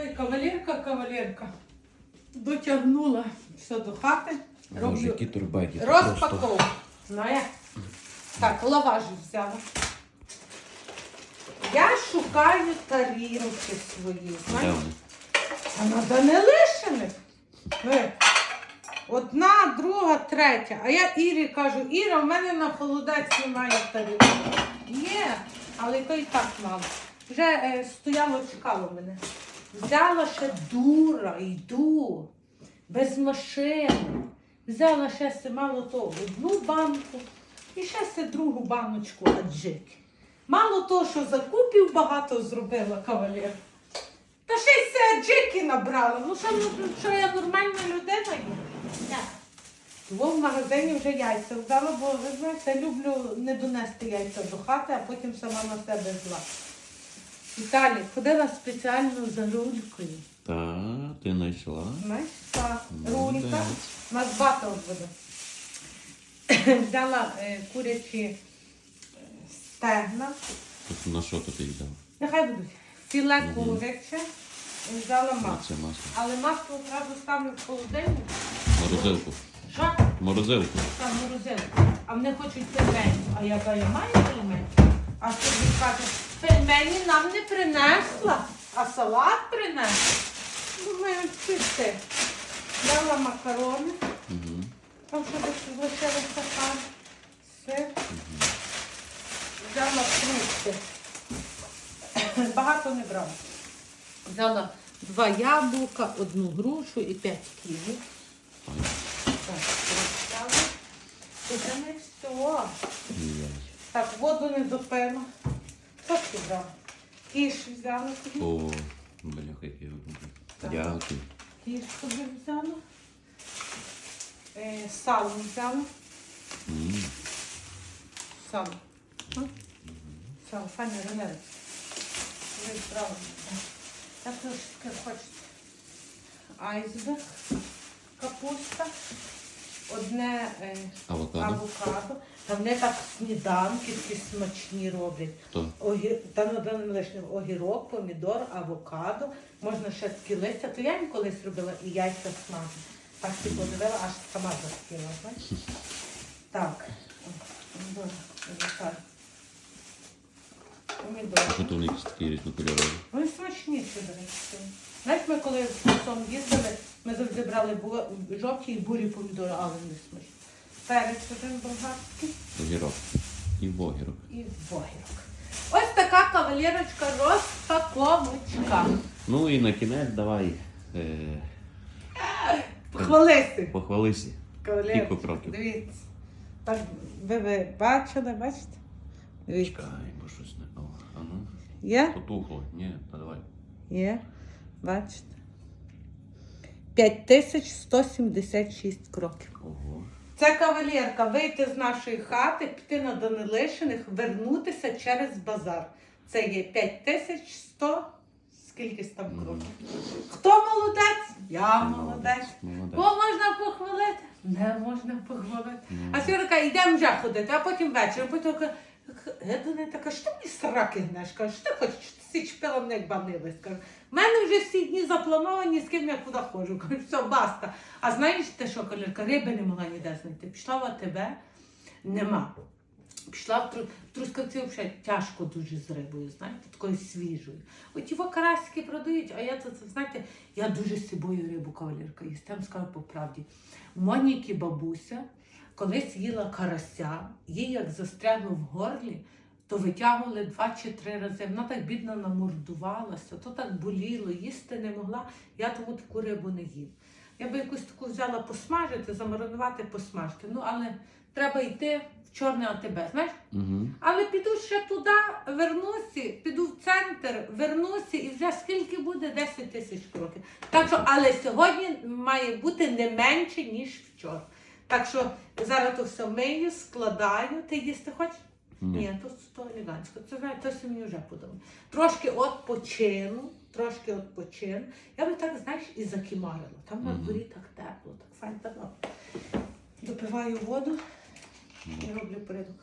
Ой, кавалерка, кавалерка. Дотягнула все до хати. Роблю які турбеки. розпаковку. Ну? Так, лаваш взяла. Я шукаю тарілки свої. Знаєш? А на Данилишиних. Ви. Одна, друга, третя. А я Ірі кажу, Іра, в мене на холодець немає тарілки. Є, але то і так мало. Вже е, стояло, чекало мене. Взяла ще дура, йду, без машини. Взяла ще се мало того, одну банку і ще се другу баночку аджики. Мало того, що закупів багато зробила кавалер. Та ще й це аджики набрала. Ну що, ну, що я нормальна людина є? Ні. Тому в магазині вже яйця взяла, бо ви знаєте, люблю не донести яйця до хати, а потім сама на себе зла. Віталій, ходила спеціально за рулькою. Та, ти знайшла. Та Молодець. рулька. У нас батл буде. Взяла е, курячі е, стегна. Тут на що тут їх дав? Нехай будуть. Філе куряче. І взяла На масло. це масло. Але масло одразу ставлю в холодильник. Морозилку. Що? Морозилку. Там морозилку. А вони хочуть пельмені. А я кажу, маю пельмені. А собі каже, пельмені нам не принесла, а салат принесла. Думаю, чисти. Дала макарони. Угу. Там що десь залишилося там. Сир. Взяла фрукти. Багато не брала. Взяла два яблука, одну грушу і п'ять ківі. Так, розставила. Це не все. Так, воду не допила. Що ти взяла? Кіш взяла тобі. О, бляха, які вони. Так. Дякую. Кіш тобі взяла. Е, сало взяла. М, Сало. М? Сало, файне реле. Ви правильно. Я трошки хочеться. Айсберг, капуста, одне е, Авокадо. авокадо. Та вони так сніданки такі смачні роблять. Хто? Огі... Та ну да, не лише огірок, помідор, авокадо, можна ще такі листя. То я їм колись робила і яйця смажу. Так ти подивила, аж сама захотіла, знаєш? Так. Помідор, авокадо. Помідор. Що то них такі різнокольорові? Вони смачніші, до речі. Знаєш, ми коли з курсом їздили, ми завжди брали жовті і бурі помідори, але не смачні. Перець один болгарський. Огірок. І вогірок. і вогірок. Ось така кавалерочка розпаковочка. Ну і на кінець давай е, Похвалися. похвалися. Кавалерочка. Кроків. Дивіться. Так, ви, ви бачили, бачите? Дивіться. Чекай, бо щось не. О, а ну. Є? Потухло. Ні, давай. Є. Бачите? 5176 кроків. Ого. Це кавалерка, вийти з нашої хати, піти на Данилишиних, вернутися через базар. Це є 5100, скількись там кроків. Хто молодець? Я молодець. Молодець. Кого можна похвалити? Не можна похвалити. А сьогодні така, йдемо вже ходити, а потім ввечері. Потім неї така, що ти мені сраки гнеш? Кажу, що ти хочеш, ти чпила мене банилась. Кажу, в мене вже всі дні заплановані, з ким я куди ходжу. Кажу, все, баста. А знаєш те, що колірка, риби не могла ніде знайти. Пішла в АТБ, нема. Пішла в, тру... Трускавці взагалі тяжко дуже з рибою, знаєте, такою свіжою. От його карасики продають, а я це, це знаєте, я дуже з собою рибу кавалерка їсть. Там скажу по правді. У Моніки бабуся колись їла карася, їй як застрягло в горлі, то витягували два чи три рази. Вона так бідно намордувалася, то так боліло, їсти не могла. Я тому таку рибу не їм. Я би якусь таку взяла посмажити, замаринувати, посмажити. Ну, але треба йти в чорне АТБ, знаєш? Угу. Але піду ще туди, вернуся, піду в центр, вернуся і вже скільки буде 10 тисяч кроків. Так що, але сьогодні має бути не менше, ніж вчора. Так що зараз то все мию, складаю. Ти їсти хочеш? Ні. Ні, то, то елегантсько. Це знає, то мені вже подобається. Трошки відпочину, трошки відпочину. Я би так, знаєш, і закимарила. Там на дворі так тепло, так файно, так. Допиваю воду і роблю порядок.